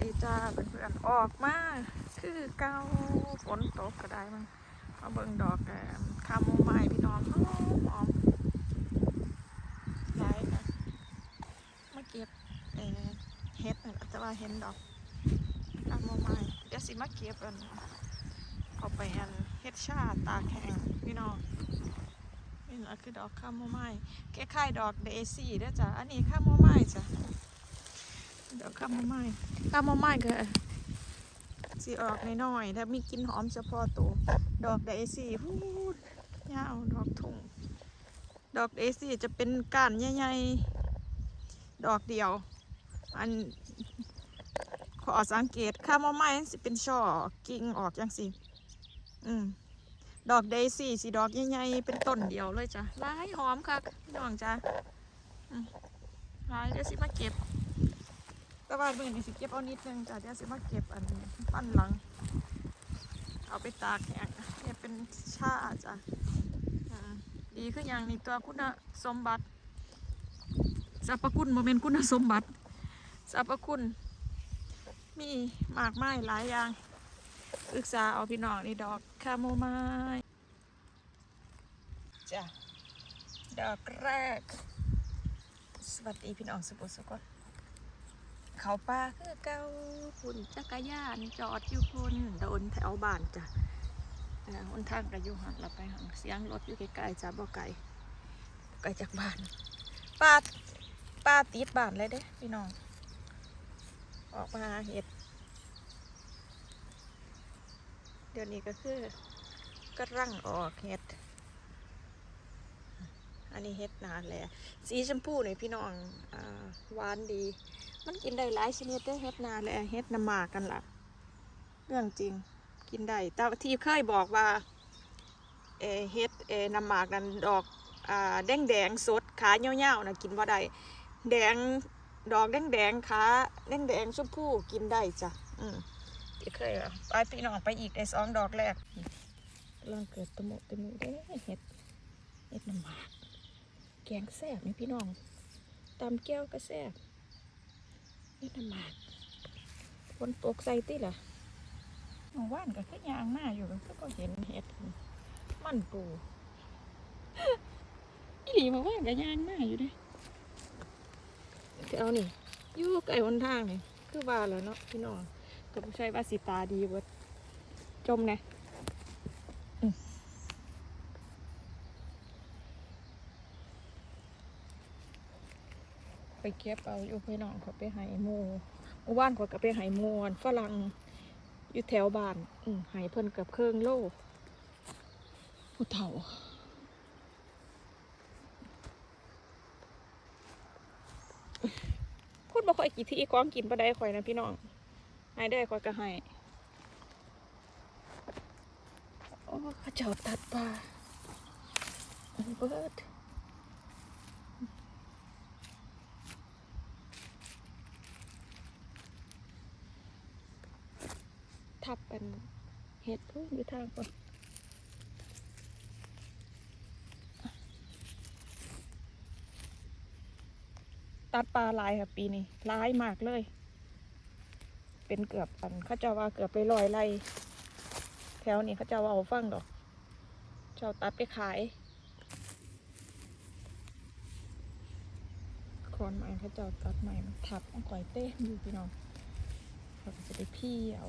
ดีจ้าเพื่อนๆออกมาคือเก้าฝนตกก็ได้มั้งมาเบิ่งดอกแกมคาโมไมล์พี่น้องหอมหอมหลายนะมาเก็บเอเฮ็ดนะแต่ว่าเห็นดอกคาโมไมล์เดี๋ยวสิมาเก็บอันเอาไปอันเฮ็ดชาตาแข็งพี่น้องนี่แหละคือดอกคาโมไมล์คล้ายๆดอกเดซี่เด้อจ้ะอันนี้คาโมไมล์จ้ะ ดอกคาโมไมล์คาโมไมล์ก็สีออกน้อยๆถ้ามีกินหอมเฉพาะตัวดอกเดซี่พูดยาวดอกทุ่งดอกเดซี่จะเป็นก้านใหญ่ๆดอกเดียว อันขอสังเกตคาโมไมล์สิเป็นช่อกิ่งออกจังสิอืมดอกเดซี่สีดอกใหญ่ๆเป็นต้นเดียวเลยจ้ะร้ายหอมค่ะน้องจ้ะอืมร้ายเดี๋ยวสิมาเก็บ แต่ว่ามือนี่สิเก็บเอานิดนึงจ้ะเดี๋ยวสิมาเก็บอันปั้นหลัง เอาไปตากแห้งเนี่ยเป็นชาจ้ะดีขึ้นอย่างนี้ตัวคุณสมบัติสรรพคุณโมเมนต์คุณสมบัติสรรพคุณ มีมากมายหลายอย่างศึกษาเอาพี่น้องนี่ดอกคาโมไมล์จ้ะดอกแรก สวัสดีพี่น้องสุภสุขน เขาป่าคือเก้าพุ่นจักรยานจอดอยู่พุ่นโดนแถวบ้านจ้ะเอ่อหนทางกระยุหันเราไปหันเสียงรถอยู่ไกลๆจ้ะบ่ไกลบ่ไกลจากบ้านป้าป้าติดบ้านเลยเด้พี่น้อง ออกมาเห็ด เดี๋ยวนี้ก็คือกำลังออกเห็ด นนี้เห็ดนานแล้วสีชมพูนี่พี่น้องหวานดี มันกินได้หลายชนิดเด้เฮ็ดนาและเฮ็ดน้ำหมากกันล่ะ เรื่องจริงกินได้แต่ที่เคยบอกว่าเอเฮ็ดเอน้ำหมากนั้นดอกแดงแดงสดขาเหี่ยวๆนะกินบ่าได้แดงดอกแดงแดงขาแดงแดงชมพูกินได้จ้ะอืมที่เคยอะไปพี่น้องไปอีกในสองดอกแรกกำลังเกิดตะมุตะมิเด้เฮ็ดเฮ็ดน้ำหมาก กงแซ่บนี่พี่น้องตำแก้วก็แซ่บนี่น้ำหมากฝนตกใส่ติล่ะหมู่บ้านก็คือยางหน้าอยู่ก็ก็เห็นเห็ดมันปูอีหลีหมาว่านก็ยางหน้าอยู่เด้เอานี่อยู่ไกลหนทางนี่คือว่าแล้วเนาะพี่น้องก็บ่ใช่ว่าสิตาดีเบิดจมนะ ไปเก็บเอาอยู่พี่น้องเขาไปให้หมูหมู่บ้านเขาก็ไปห้หมวนฝรั่งอยู่แถวบ้านอืมให้เพิ่นกับเครื่องโล่ผู้เฒ่าพูดบ่ค่อยกี่ที่ของกินบ่ได้ข่อยนะพี่น้องให้ได้ข่อยก็ให้โอ้เขาเจ้าตัดปลาเบิด ทับเป็นเห็ดพุ่งอยู่ทางคนตัดปลาลายค่ะปีนี้ลายมากเลย เป็นเกือบอันเขาเจะว่าเกือบไปลอยไร่แถวนี้เขาเจะว่าเอาฟังดอกเจ้าตัดไปขายคอนไม้เขาเจ้าตัดไม้มันทับมันก่อยเต้อยู่พี่น้องเขาจะไปพี่เอา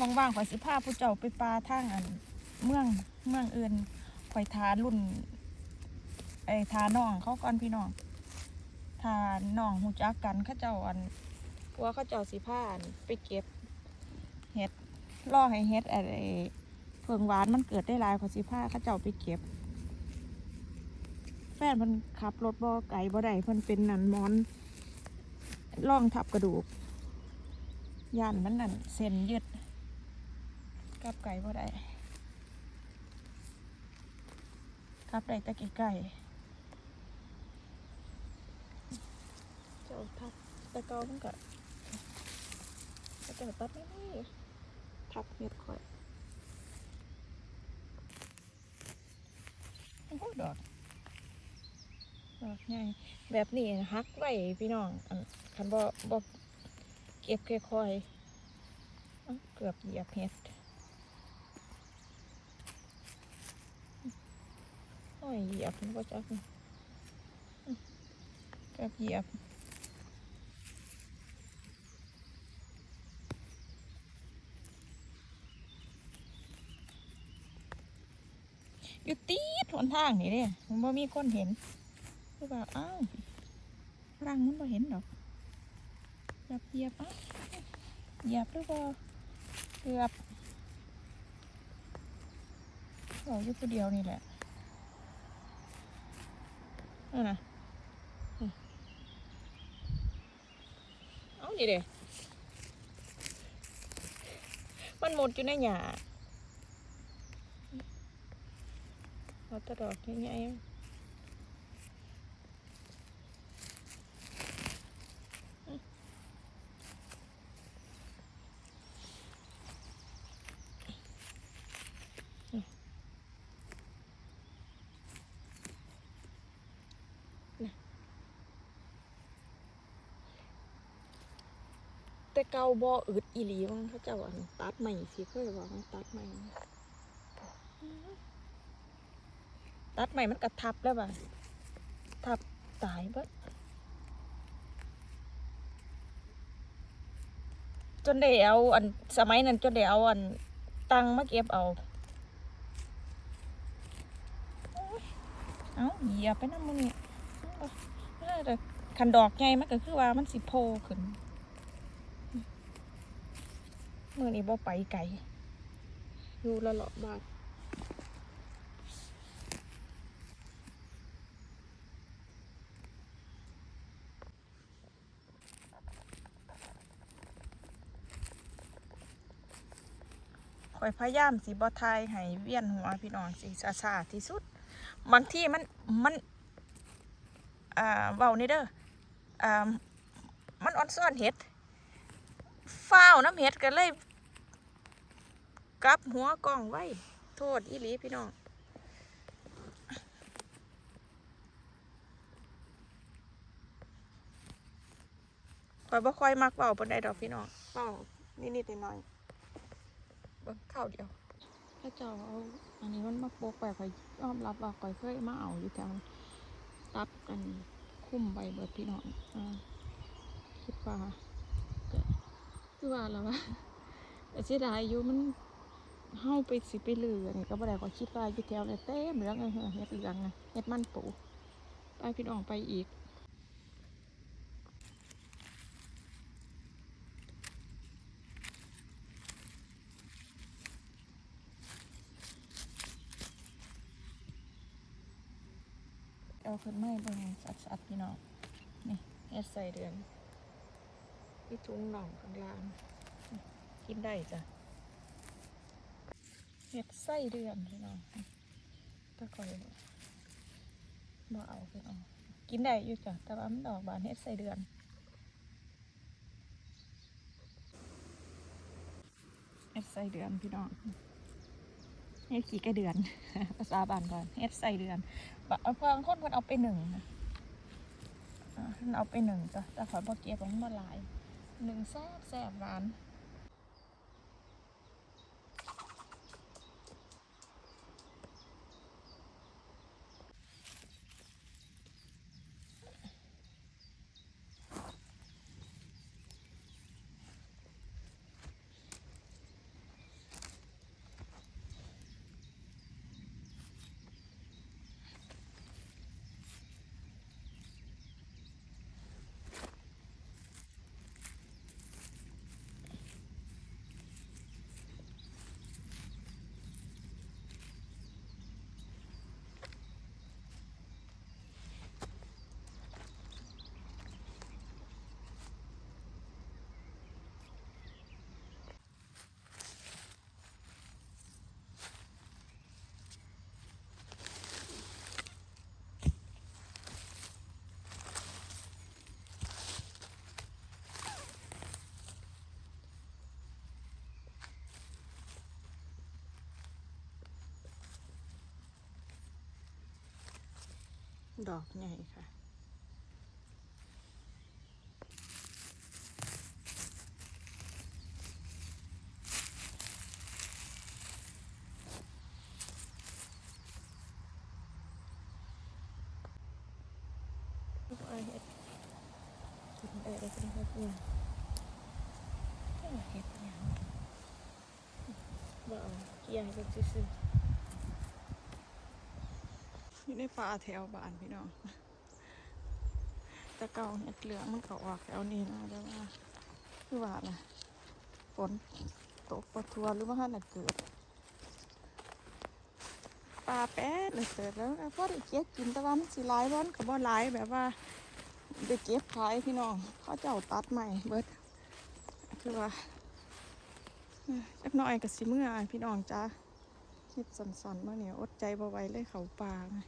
ว่างๆข่อยสิพาผู้เจ้าไปปลาทางอันเมืองเมืองอื่นข่อยทารุ่นไอ้ทาน้องเขาก่อนพี่น้องทาน้องหูจักกันเขาเจ้าอันเพราะว่าเขาเจ้าสิพาอันไปเก็บเห็ดล่อให้เห็ดไอ้เพิงหวานมันเกิดได้หลายกว่าสิพาเขาเจ้าไปเก็บ แฟนมันขับรถบ่ไก่บ่ได้เพิ่นเป็นนันมอนร่องทับกระดูกย่านมันนั่นเส้นยืด ลับไก่บ่ได้กลับได้แต่ไก่เจ้าทับแตะเกามันก็เจ้าตัดไม่ได้ทับเม็ดข่อยโอ้โหดอกดอกใหญ่แบบนี้ฮักไว้พี่น้องอันคันบ่บ่เก็บค่อยๆอ้าวเกือบเหยียบเห็ด โอ้ยเหยียบมันก็จักนี่อื้อเกือบเหยียบอยู่ตีดหนทางนี่เด้มันบ่มีคนเห็นคือว่าอ้าวรังมันบ่เห็นดอกเหยียบเหยียบอ้าวเหยียบหรือบ่เกือบเราอยู่ผู้เดียวนี่แหละ เอานะเอานี่เด้มันหมดอยู่ในหยาเอาแตะดอกง่ายๆ แต่เกาบ่อึดอีหลีมั้งเขาเจ้าอันตัดใหม่สิเคยบอว่าตัดใหม่ตัดใหม่มันกระทับแล้วป่ะทับตายบิดจนได้เอาอันสมัยนั้นจนได้เอาอันตังมาเก็บเอาโอ้ยเอาเหยียบไปน้ำมันนี่เอาเอาแต่คันดอกใหญ่มันก็คือว่ามันสิโพขึ้น มือนี้บ่ไปไกลอยู่ละเลาะบาดข่อยพยายามสิบ่ทายให้เวียนหัวพี่น้องสิซาซาๆที่สุด บางที่มันมันอ่าเว้านี่เด้ออ่ามันอ่อนซ่อนเห็ดฟ้าวน้ำเห็ดกันเลย กลับหัวกล้องไว้ โทษอีหลีพี่น้องข่อยบ่ค่อยมักเว้าปานใดดอกพี่น้องเว้านิดๆหน่อยๆเบิ่งข้าวเดียวถ้าเจ้าเอาอันนี้มันมาโปกไปข่อยยอมรับว่าข่อยเคยมาเอาอยู่แถวตัดกันคุ้มใบเบิดพี่น้องอ่าคิดว่าก็คือว่าแล้วว่าแต่เสียดายอยู่มัน เฮาไปสิไปลืออันนี้ก็บ่ได้ก็คิดว่าอยู่แถวเลยเต็มเหลืองเออเฮ็ดเหลืองนะเฮ็ดมันปูไปพี่น้องไปอีกเอาขึ้นไม้เบิ่งสัดๆพี่น้องนี่เฮ็ดใส่เดือนอีถุงน่องข้างล่างนี่กินได้จ้ะ เฮ็ดไส้เดือนพี่น้องตะกอยบ่เอาพี่น้องกินได้อยู่จ้ะแต่ว่ามันดอกบานเฮ็ดใส่เดือนเฮ็ดใส่เดือนพี่น้องเฮ็ดขี้กระเดือน ภาษาบ้านก่อนเฮ็ดใส่เดือนบางบางคนเพิ่นเอาไปหนึ่งนะอ่าเพิ่นเอาไปหนึ่งจ้ะแต่ขอยบ่เก็บมันบ่หลายหนึ่งแซ่บแซ่บร้าน ดอกใหญ่ค่ะลูกเห็ดกินได้เลยกันครับเนี่ยเอ้ยเห็ดเนี่ยบ่เอาเกี่ยให้เป็นซื่อ อยู่ในป่าแถวบ้านพี่น้องต่เกาเห็ดเหลืองมันก็ออกแถวนี้นะแต่ว่าคือว่าล่ะฝนตกประทัวหรือว่าหันน่ะเกิดปลาแป๊ดเลยเสร็จแล้วก็พอได้เก็บกินแต่ว่ามันสิหลายวันก็บ่หลายแบบว่าได้เก็บขายพี่น้องเขาเจ้าตัดใหม่เบิดคือว่าเอ้อจักน่อยกับสิเมื่อพี่น้องจ้าคิดสันๆมาเนี่ยอดใจบ่ไหวเลยเขาปลาไง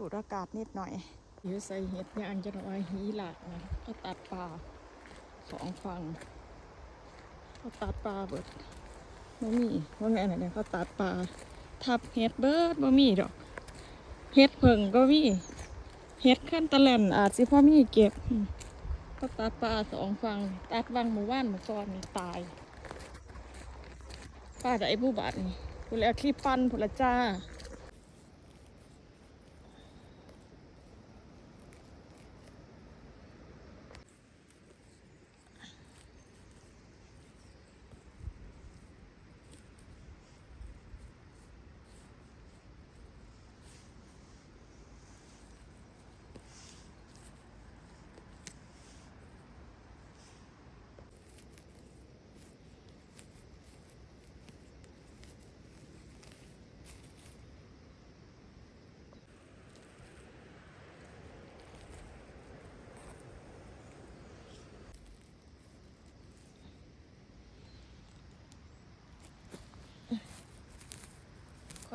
สูดอากาศนิดหน่อยอยู่ใส่เห็ดยางจะหน่อยหีหลักนะเขาตัดปลาสองฝั่งเขาตัดปลาเบิดบ่มีว่าไงน่ะเนี่ยเขาตัดปลาทับเห็ดเบิดบ่มีดอกเห็ดเพิ่งก็มีเฮ็ดขั้นตะแลนอาจสิพ่อมีเก็บก็ตัดปลาสองฟังตัดวางหมู่บ้านหมู่ซอนนี่ตายป้าได้ผู้บาดนี่ผู้แล้วคลิปฟันผู้ละจ้า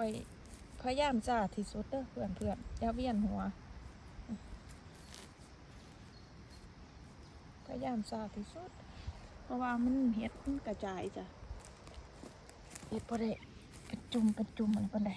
อยพยายามจ้าที่สุดเด้อเพื่อนเพื่อนอย่าเวียนหัวพยายามจ้าที่สุด เพราะว่ามันเห็ดมันกระจายจ้ะเห็ดพอได้กระจุมกระจุมมันปานใด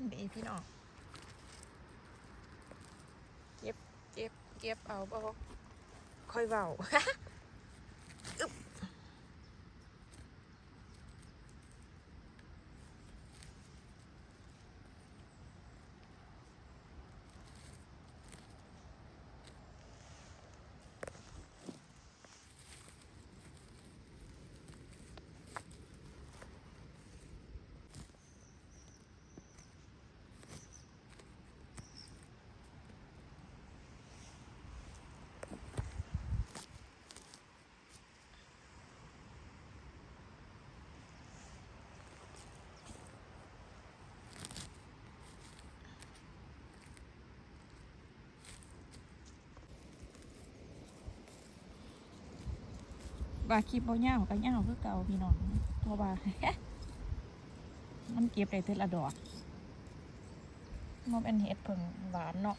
เพลินดีพี่น้องเก็บเก็บเก็บเอาบ่ค่อยเบา ว่าคลิปบ่ยาวก็ยาวคือเก่าพี่น้องเพราะว่า มันเก็บได้เท่าละดอกมันเป็นเห็ดเพิ่งหวานเนาะ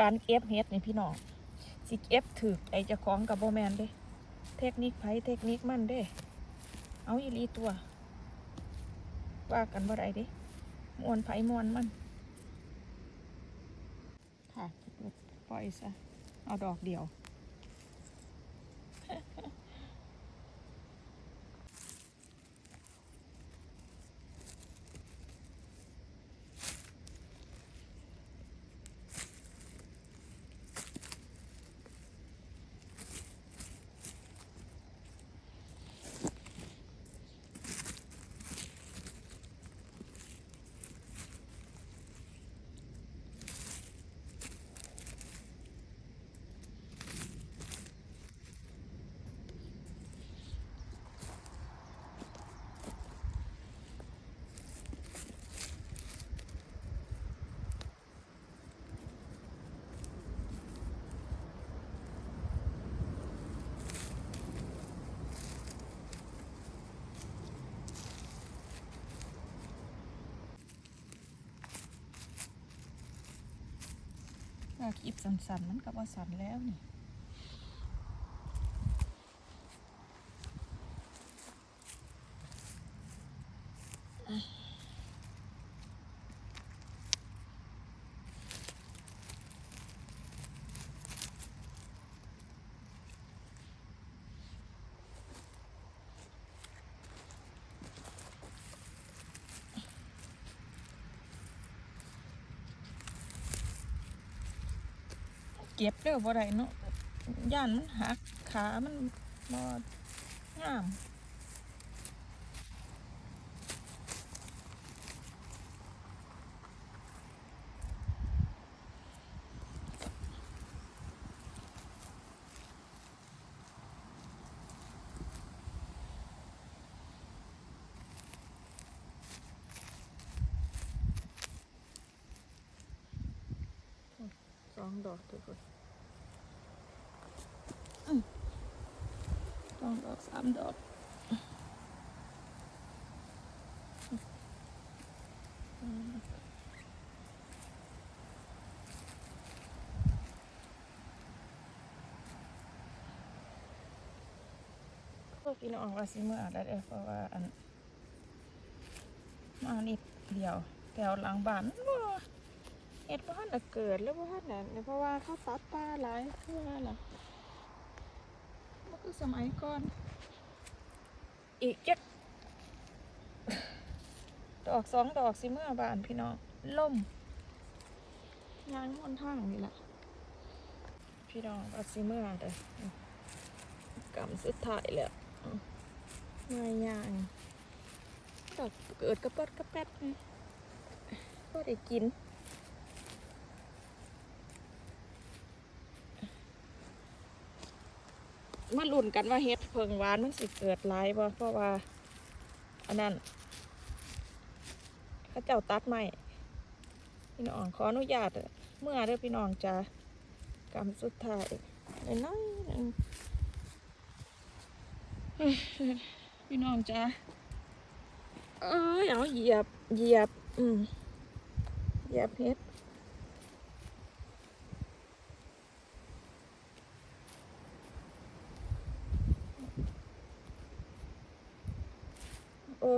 การเอฟเฮ็ดนี่พี่น้องสิเอฟถือไอจะคล้องกับโบแมนเด้ เทคนิคไผเทคนิคมันเด้ เอาอีลีตัว ว่ากันบ่ได้เด้มวนไผมวนมัน ค่ะ ปล่อยซะ เอาดอกเดียว กิบสันๆมันก็บ่สั้นแล้วนี่ เก็บเด้อบ่ได้เนาะย่านมันหักขามันบ่งาม ทุกคนอืมสองดอกสามดอกอืมพวกพี่น้องว่าสิเมื่อได้เด้อเพราะว่าอันมานิดเดียวแถวหลังบ้านบ่ เอ็ดบ้านน่ะเกิดแล้วบ้านน่ะเนี่ยเพราะว่าเขาตัดป่าหลายเพื่อล่ะมันคือสมัยก่อน อีกจักดอกสองดอกสิเมื่อบานพี่น้องล่มยางมนทางนี่แหละพี่น้องเอาสิเมื่อเด้อกำสุดท้ายแล้วอืมเมื่อยางดอกเกิดกระปัดกระแป๊ดนี่ก็ได้กิน มาลุ้นกันว่าเฮ็ดเพิงหวานมันสิเกิดหลายบ่เพราะว่าอันนั้นเขาเจ้าตัดไม้พี่น้องขออนุญาตเมื่อเด้อพี่น้องจ้ากำสุดท้ายน้อยหนึ่งเฮ้ยพี่น้องจ้าเอ้ยเอาเหยียบเหยียบ อืมเหยียบเฮ็ด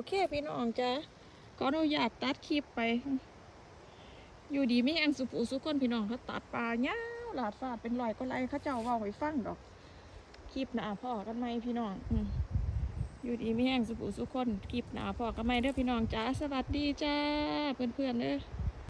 เคพี่น้องจ้าก็อนุญาตตัดคลิปไป อยู่ดีไม่แองสุปูสุคนพี่น้องเขาตัดปลาเนี้ยหลาดฟาดเป็นรอยก็ไรเขาเจ้าว่าไว้ฟังดอกคลิปหนาพ่อกันไหมพี่น้องอือยู่ดีไม่แห้งสุขุสุขคนคลิปหนาพ่อกันไหมเด้อพี่น้องจ้าสวัสดีจ้าเพื่อนๆเด้อ